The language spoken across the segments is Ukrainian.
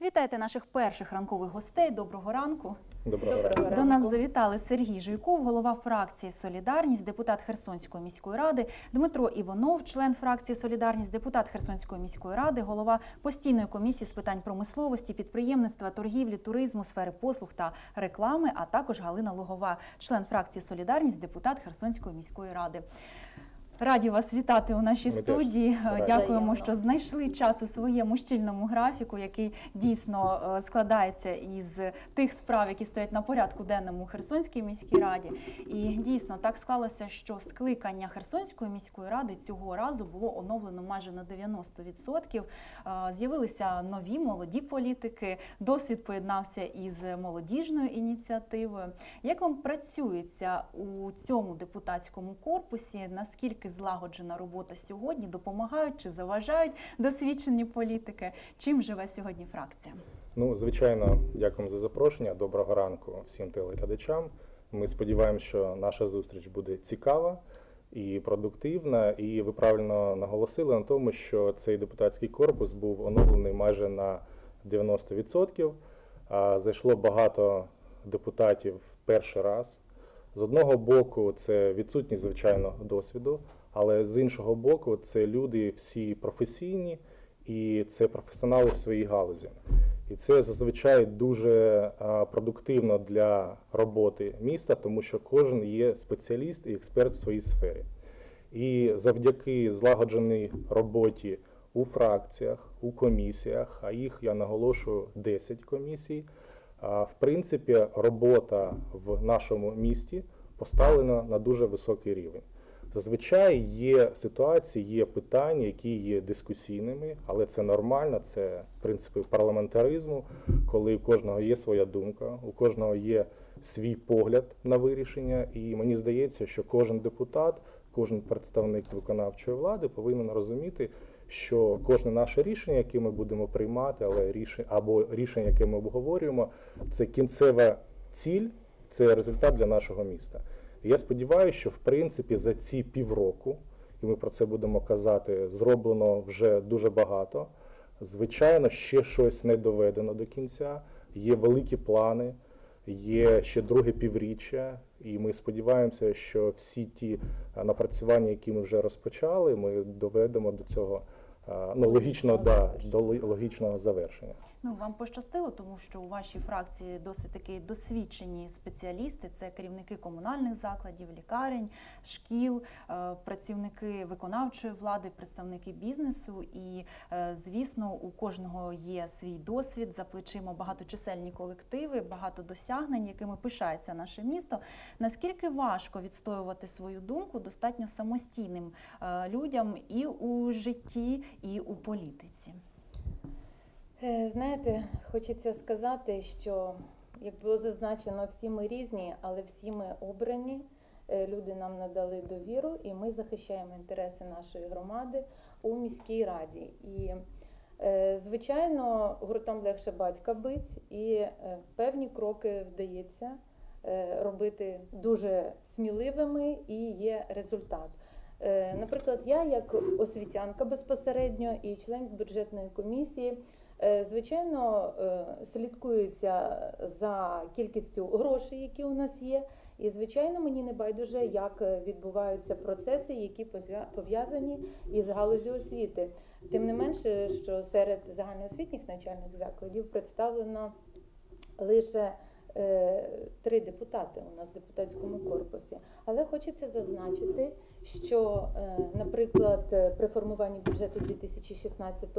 Вітайте наших перших ранкових гостей. Доброго ранку. Доброго Доброго ранку. До нас завітали Сергій Жуйков, голова фракції Солідарність, депутат Херсонської міської ради, Дмитро Іванов, член фракції Солідарність, депутат Херсонської міської ради, голова постійної комісії з питань промисловості, підприємництва, торгівлі, туризму, сфери послуг та реклами, а також Галина Лугова, член фракції Солідарність, депутат Херсонської міської ради. Раді вас вітати у нашій Ми студії. раді. Дякуємо, що знайшли час у своєму щільному графіку, який дійсно е, складається із тих справ, які стоять на порядку денному у Херсонській міській раді. І дійсно так склалося, що скликання Херсонської міської ради цього разу було оновлено майже на 90%. Е, З'явилися нові молоді політики. Досвід поєднався із молодіжною ініціативою. Як вам працюється у цьому депутатському корпусі? Наскільки злагоджена робота сьогодні? Допомагають чи заважають досвідчені політики? Чим живе сьогодні фракція? Ну, звичайно, дякуємо за запрошення. Доброго ранку всім телеглядачам. Ми сподіваємося, що наша зустріч буде цікава і продуктивна. І ви правильно наголосили на тому, що цей депутатський корпус був оновлений майже на 90%. А Зайшло багато депутатів перший раз. З одного боку, це відсутність, звичайно, досвіду, але з іншого боку, це люди всі професійні і це професіонали в своїй галузі. І це зазвичай дуже продуктивно для роботи міста, тому що кожен є спеціаліст і експерт в своїй сфері. І завдяки злагодженій роботі у фракціях, у комісіях, а їх я наголошую 10 комісій. В принципі, робота в нашому місті поставлена на дуже високий рівень. Зазвичай є ситуації, є питання, які є дискусійними, але це нормально, це принципи парламентаризму, коли у кожного є своя думка, у кожного є свій погляд на вирішення. І мені здається, що кожен депутат, кожен представник виконавчої влади повинен розуміти, що кожне наше рішення, яке ми будемо приймати, але рішення або рішення, яке ми обговорюємо, це кінцева ціль, це результат для нашого міста. Я сподіваюся, що в принципі за ці півроку, і ми про це будемо казати, зроблено вже дуже багато. Звичайно, ще щось не доведено до кінця. Є великі плани, є ще друге півріччя, і ми сподіваємося, що всі ті е, напрацювання, які ми вже розпочали, ми доведемо до цього ну, логічно, да, до логічного завершення. Ну вам пощастило, тому що у вашій фракції досить таки досвідчені спеціалісти. Це керівники комунальних закладів, лікарень, шкіл, е, працівники виконавчої влади, представники бізнесу. І е, звісно, у кожного є свій досвід за плечима багаточисельні колективи, багато досягнень, якими пишається наше місто. Наскільки важко відстоювати свою думку достатньо самостійним е, людям і у житті, і у політиці? Е, Знаєте, хочеться сказати, що як було зазначено, всі ми різні, але всі ми обрані. Е, Люди нам надали довіру, і ми захищаємо інтереси нашої громади у міській раді. І, е, звичайно, гуртом легше батька бить, і певні кроки вдається робити дуже сміливими, і є результат. Е, Наприклад, я як освітянка безпосередньо і член бюджетної комісії. Е, Звичайно, е, слідкується за кількістю грошей, які у нас є. І, звичайно, мені не байдуже, як відбуваються процеси, які пов'язані із галузю освіти. Тим не менше, що серед загальноосвітніх навчальних закладів представлено лише три депутати у нас в депутатському корпусі. Але хочеться зазначити, що, е, наприклад, е, при формуванні бюджету 2016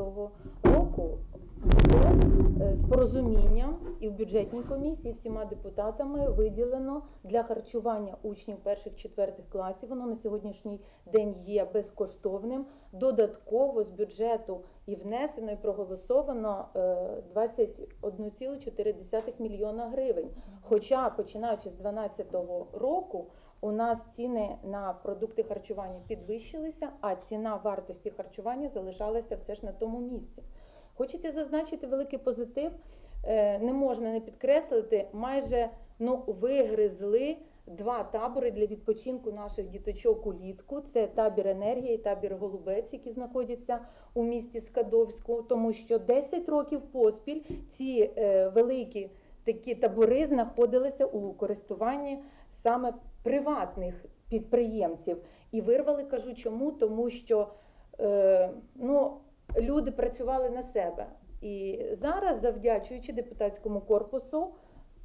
року було е, з порозумінням і в бюджетній комісії всіма депутатами виділено для харчування учнів перших четвертих класів. Воно на сьогоднішній день є безкоштовним. Додатково з бюджету і внесено, і проголосовано е, 21,4 мільйона гривень. Хоча починаючи з 2012 року. У нас ціни на продукти харчування підвищилися, а ціна вартості харчування залишалася все ж на тому місці. Хочеться зазначити великий позитив. е, Не можна не підкреслити, майже ну, вигризли два табори для відпочинку наших діточок улітку. Це табір енергія і табір Голубець, які знаходяться у місті Скадовську, тому що 10 років поспіль ці е, великі такі табори знаходилися у користуванні саме приватних підприємців. І вирвали, кажу, чому? Тому що е, ну, люди працювали на себе. І зараз, завдячуючи депутатському корпусу,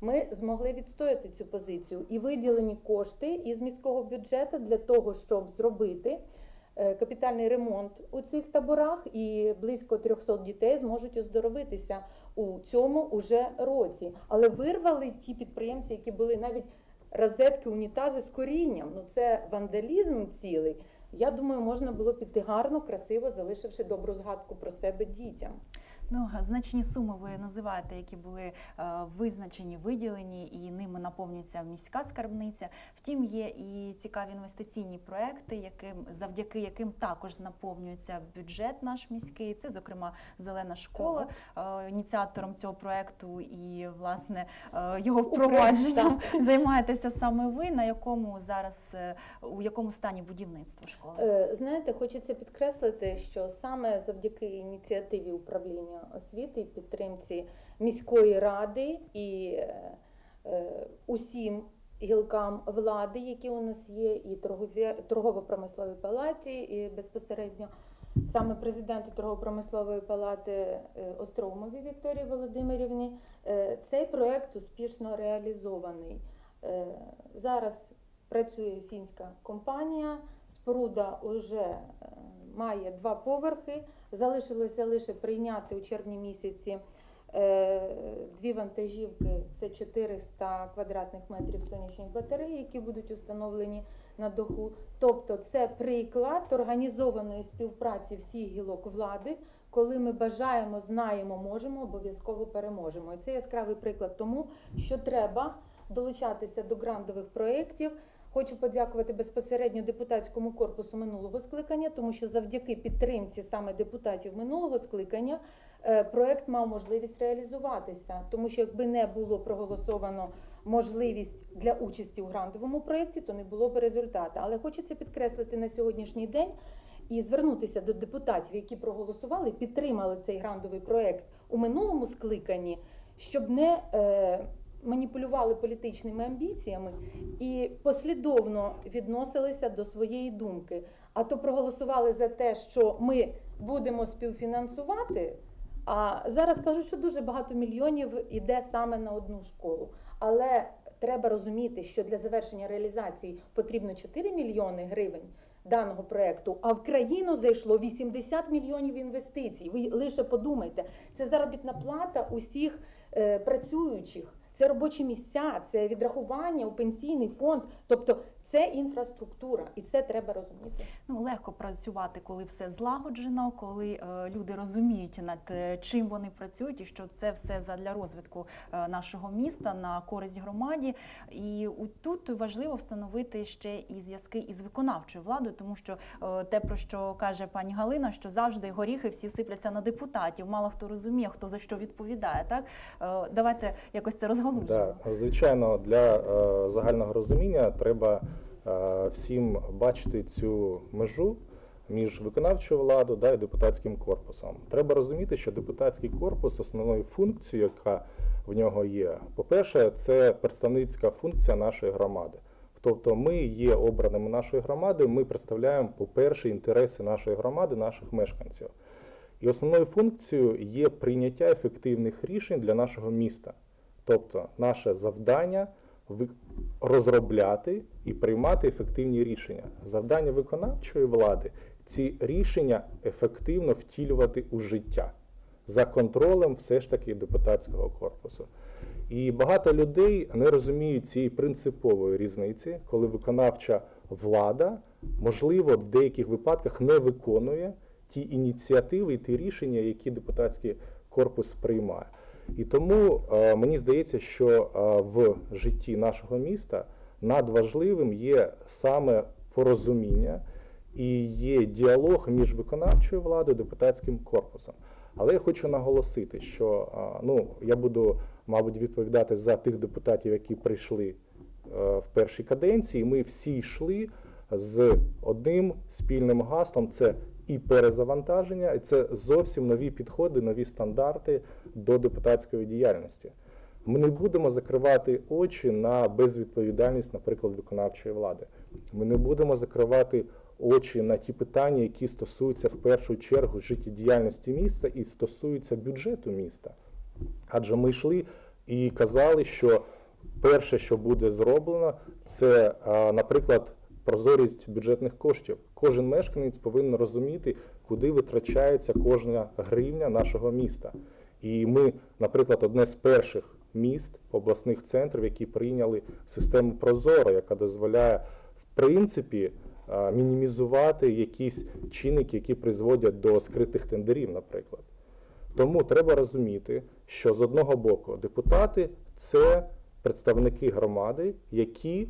ми змогли відстояти цю позицію і виділені кошти із міського бюджету для того, щоб зробити е, капітальний ремонт у цих таборах, і близько 300 дітей зможуть оздоровитися у цьому уже році. Але вирвали ті підприємці, які були навіть розетки, унітази з корінням. Ну це вандалізм цілий. Я думаю, можна було піти гарно, красиво, залишивши добру згадку про себе дітям. Ну, значні суми ви називаєте, які були е, визначені, виділені, і ними наповнюється міська скарбниця. Втім, є і цікаві інвестиційні проекти, яким завдяки яким також наповнюється бюджет наш міський. Це, зокрема, зелена школа. Е, ініціатором цього проекту і власне е, його впровадженням займаєтеся саме ви. На якому зараз е, у якому стані будівництво школи? Е, Знаєте, хочеться підкреслити, що саме завдяки ініціативі управління освіти і підтримці міської ради і е, е, усім гілкам влади, які у нас є, і торгово-промисловій палаті, і безпосередньо саме президенту торгово-промислової палати е, Остроумові Вікторії Володимирівні, цей проект успішно реалізований. Зараз працює фінська компанія. Споруда вже має два поверхи. Залишилося лише прийняти у червні місяці е, дві вантажівки. Це 400 квадратних метрів сонячних батарей, які будуть установлені на даху. Тобто, це приклад організованої співпраці всіх гілок влади. Коли ми бажаємо, знаємо, можемо, обов'язково переможемо. І це яскравий приклад тому, що треба долучатися до грантових проєктів. Хочу подякувати безпосередньо депутатському корпусу минулого скликання, тому що завдяки підтримці саме депутатів минулого скликання е, проект мав можливість реалізуватися. Тому що якби не було проголосовано можливість для участі у грантовому проєкті, то не було б результату. Але хочеться підкреслити на сьогоднішній день і звернутися до депутатів, які проголосували, підтримали цей грантовий проєкт у минулому скликанні, щоб не е, маніпулювали політичними амбіціями і послідовно відносилися до своєї думки. А то проголосували за те, що ми будемо співфінансувати. А зараз кажуть, що дуже багато мільйонів іде саме на одну школу. Але треба розуміти, що для завершення реалізації потрібно 4 мільйони гривень даного проекту, а в країну зайшло 80 мільйонів інвестицій. Ви лише подумайте, це заробітна плата усіх е, працюючих. Це робочі місця, це відрахування у пенсійний фонд. Тобто це інфраструктура, і це треба розуміти. Ну легко працювати, коли все злагоджено, коли е, люди розуміють над е, чим вони працюють, і що це все задля розвитку е, нашого міста на користь громаді. І у- тут важливо встановити ще і зв'язки із виконавчою владою, тому що е, те, про що каже пані Галина, що завжди горіхи всі сипляться на депутатів. Мало хто розуміє, хто за що відповідає. Так Е, давайте якось це розголошуємо. Да, звичайно, для е, загального розуміння треба всім бачити цю межу між виконавчою владою да, і депутатським корпусом. Треба розуміти, що депутатський корпус основною функцією, яка в нього є, по-перше, це представницька функція нашої громади. Тобто ми є обраними нашої громади, ми представляємо, по-перше, інтереси нашої громади, наших мешканців. І основною функцією є прийняття ефективних рішень для нашого міста. Тобто, наше завдання розробляти і приймати ефективні рішення. Завдання виконавчої влади ці рішення ефективно втілювати у життя за контролем все ж таки депутатського корпусу. І багато людей не розуміють цієї принципової різниці, коли виконавча влада, можливо, в деяких випадках не виконує ті ініціативи і ті рішення, які депутатський корпус приймає. І тому е, мені здається, що е, в житті нашого міста надважливим є саме порозуміння і є діалог між виконавчою владою і депутатським корпусом. Але я хочу наголосити, що е, ну, я буду, мабуть, відповідати за тих депутатів, які прийшли в першій каденції. Ми всі йшли з одним спільним гаслом: це і перезавантаження, і це зовсім нові підходи, нові стандарти до депутатської діяльності. Ми не будемо закривати очі на безвідповідальність, наприклад, виконавчої влади. Ми не будемо закривати очі на ті питання, які стосуються в першу чергу життєдіяльності міста і стосуються бюджету міста. Адже ми йшли і казали, що перше, що буде зроблено, це, наприклад, прозорість бюджетних коштів. Кожен мешканець повинен розуміти, куди витрачається кожна гривня нашого міста. І ми, наприклад, одне з перших міст обласних центрів, які прийняли систему Прозоро, яка дозволяє в принципі мінімізувати якісь чинники, які призводять до скритих тендерів, наприклад. Тому треба розуміти, що з одного боку депутати це представники громади, які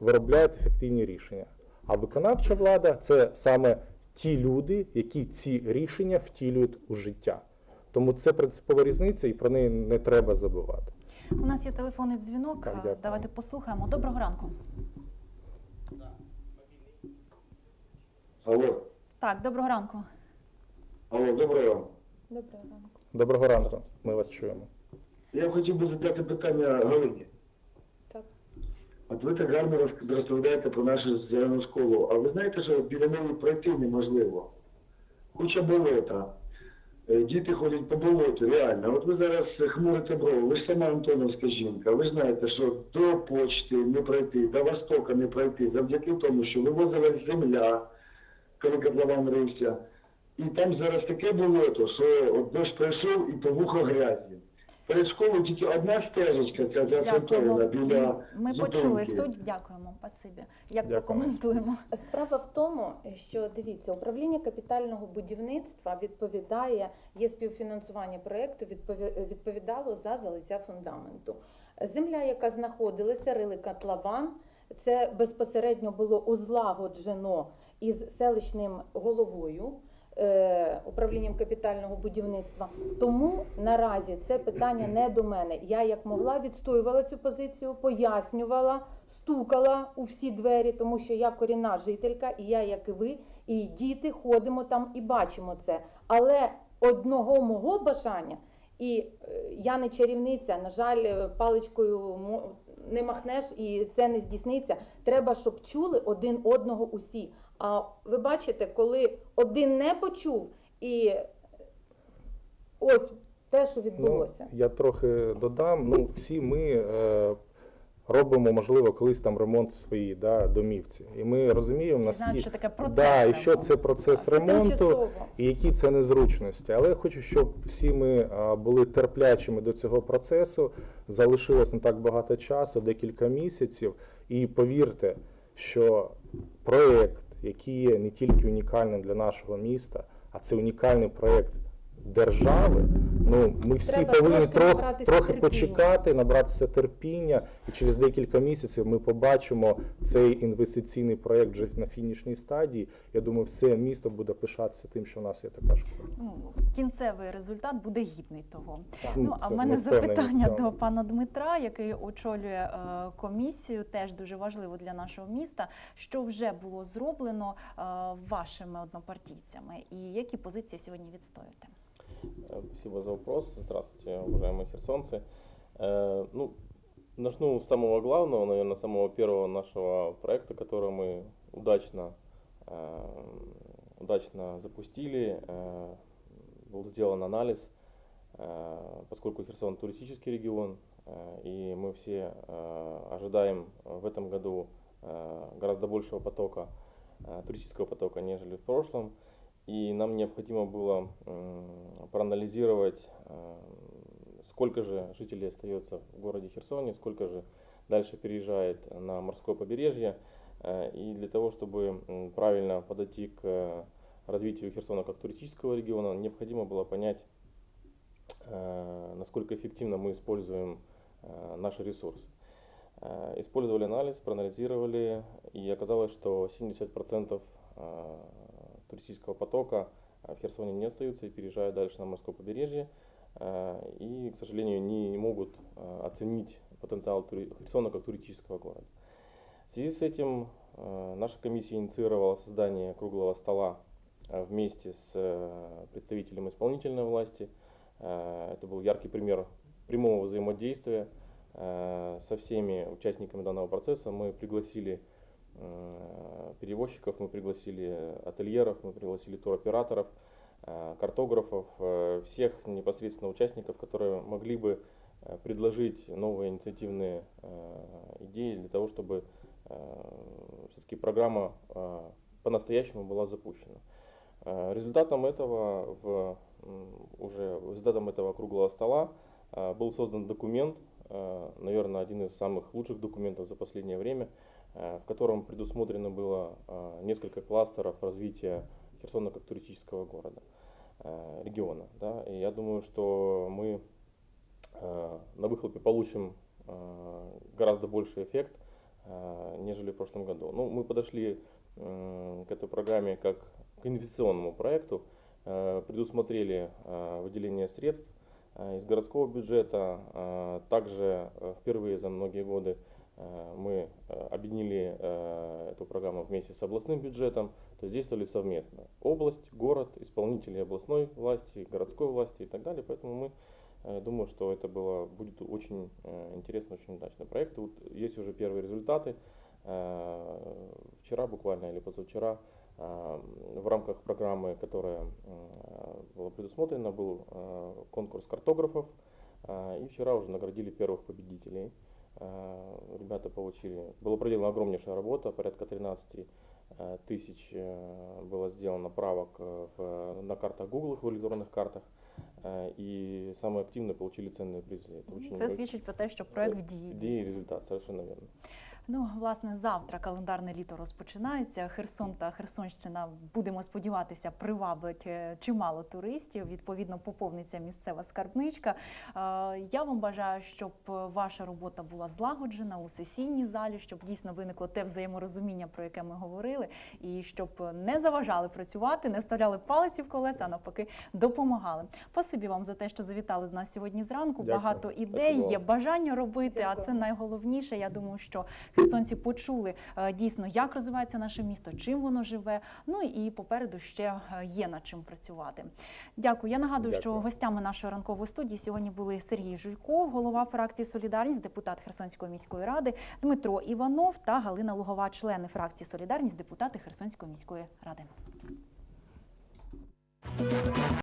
виробляють ефективні рішення. А виконавча влада це саме ті люди, які ці рішення втілюють у життя. Тому це принципова різниця, і про неї не треба забувати. У нас є телефонний дзвінок. Так. Давайте послухаємо. Доброго ранку. Алло, Так, доброго ранку. алло, доброго ранку. Доброго ранку. Доброго ранку, ми вас чуємо. Я хотів би задати питання Галині. От ви так гарно розповідаєте про нашу зелену школу. А ви знаєте, що біля неї пройти неможливо? Куча болота. Е, Діти ходять по болоту, реально. От ви зараз хмурите брови, ви ж сама Антоновська жінка. Ви знаєте, що до почти не пройти, до Востока не пройти, завдяки тому, що вивозилась земля, коли котлован рився. І там зараз таке болото, що от дощ пройшов і по вухо грязі. Перед тільки одна стежечка ця заасфальтована біля Ми зупинки. почули суть. Дякуємо. Спасибі. Як прокоментуємо? Справа в тому, що дивіться, управління капітального будівництва відповідає, є співфінансування проєкту, відпові- відповідало за залиття фундаменту. Земля, яка знаходилася, рили котлован, це безпосередньо було узлагоджено із селищним головою. Е, Управлінням капітального будівництва. Тому наразі це питання не до мене. Я як могла відстоювала цю позицію, пояснювала, стукала у всі двері, тому що я корінна жителька, і я, як і ви, і діти ходимо там і бачимо це. Але одного мого бажання, і е, я не чарівниця, на жаль, е, паличкою не махнеш і це не здійсниться. Треба, щоб чули один одного усі. А ви бачите, коли один не почув, і ось те, що відбулося. Ну, я трохи додам. Ну, всі ми е, робимо, можливо, колись там ремонт в своїй да, домівці. І ми розуміємо, наскільки що таке процес. да, і що ремонту. це процес Це ремонту. тимчасово. і які це незручності. Але я хочу, щоб всі ми а, були терплячими до цього процесу. Залишилось не так багато часу, декілька місяців. І повірте, що проєкт, який є не тільки унікальним для нашого міста, а це унікальний проєкт держави. Ну, ми всі Треба повинні трохи, трохи терпіння. почекати, набратися терпіння, і через декілька місяців ми побачимо цей інвестиційний проєкт вже на фінішній стадії. Я думаю, все місто буде пишатися тим, що в нас є така школа. Ну, кінцевий результат буде гідний того. Так, Ну, а це в мене запитання до пана Дмитра, який очолює е, комісію, теж дуже важливо для нашого міста. Що вже було зроблено е, вашими однопартійцями, і які позиції сьогодні відстоюєте? Э, Спасибо за вопрос. Здравствуйте, уважаемые херсонцы. Э, Ну, начну с самого главного, наверное, самого первого нашего проекта, который мы удачно, э, удачно запустили. Был сделан анализ, поскольку Херсон туристический регион, и мы все ожидаем в этом году гораздо большего потока, туристического потока, нежели в прошлом. И нам необходимо было проанализировать, э, сколько же жителей остается в городе Херсоне, сколько же дальше переезжает на морское побережье. Э, И для того, чтобы правильно подойти к развитию Херсона как туристического региона, необходимо было понять, э, насколько эффективно мы используем э, наши ресурсы. Использовали анализ, проанализировали, и оказалось, что 70% э, туристического потока э, в Херсоне не остаются и переезжают дальше на морское побережье. Э, И, к сожалению, не, могут э, оценить потенциал Херсона как туристического города. В связи с этим наша комиссия инициировала создание круглого стола вместе с представителем исполнительной власти. Это был яркий пример прямого взаимодействия со всеми участниками данного процесса. Мы пригласили перевозчиков, мы пригласили ательеров, мы пригласили туроператоров, э, картографов, э, всех непосредственно участников, которые могли бы э, предложить новые инициативные э, идеи для того, чтобы все-таки программа э, по-настоящему была запущена. Э, Результатом этого, в, уже результатом этого круглого стола э, был создан документ, э, наверное, один из самых лучших документов за последнее время, э, в котором предусмотрено было э, несколько кластеров развития Херсона как туристического города, э, региона. Да? И я думаю, что мы э, на выхлопе получим э, гораздо больший эффект, э, нежели в прошлом году. Ну, мы подошли к этой программе как к инвестиционному проекту, э, предусмотрели э, выделение средств э, из городского бюджета. Э, Также э, впервые за многие годы э, мы э, объединили э, эту программу вместе с областным бюджетом, то есть действовали совместно. Область, город, исполнители областной власти, городской власти и так далее. Поэтому мы э, думаю, что это было, будет очень э, интересный, очень удачный проект. Вот есть уже первые результаты. Э, Вчера буквально или позавчера э, в рамках программы, которая э, была предусмотрена, был э, конкурс картографов. Э, И вчера уже наградили первых победителей. Э, Ребята получили, была проделана огромнейшая работа, порядка 13 э, тысяч э, было сделано правок э, в, на картах Google, в электронных картах. Э, И самые активные получили ценные призы. Это очень Це свідчить про те, що проект в дії. Дії і результат, совершенно верно. Ну, власне, завтра календарне літо розпочинається. Херсон та Херсонщина, будемо сподіватися, привабить е, чимало туристів. Відповідно, поповниться місцева скарбничка. Е, Я вам бажаю, щоб е, ваша робота була злагоджена у сесійній залі, щоб дійсно виникло те взаєморозуміння, про яке ми говорили, і щоб не заважали працювати, не вставляли палиці в колеса, а навпаки, допомагали. Спасибі вам за те, що завітали до нас сьогодні зранку. Дякую. Багато ідей, Спасибо є бажання робити, а це найголовніше. Я думаю, що херсонці почули е, дійсно, як розвивається наше місто, чим воно живе. Ну і попереду ще е, є над чим працювати. Дякую. Я нагадую, що гостями нашої ранкової студії сьогодні були Сергій Жуйко, голова фракції Солідарність, депутат Херсонської міської ради, Дмитро Іванов та Галина Лугова, члени фракції Солідарність, депутати Херсонської міської ради.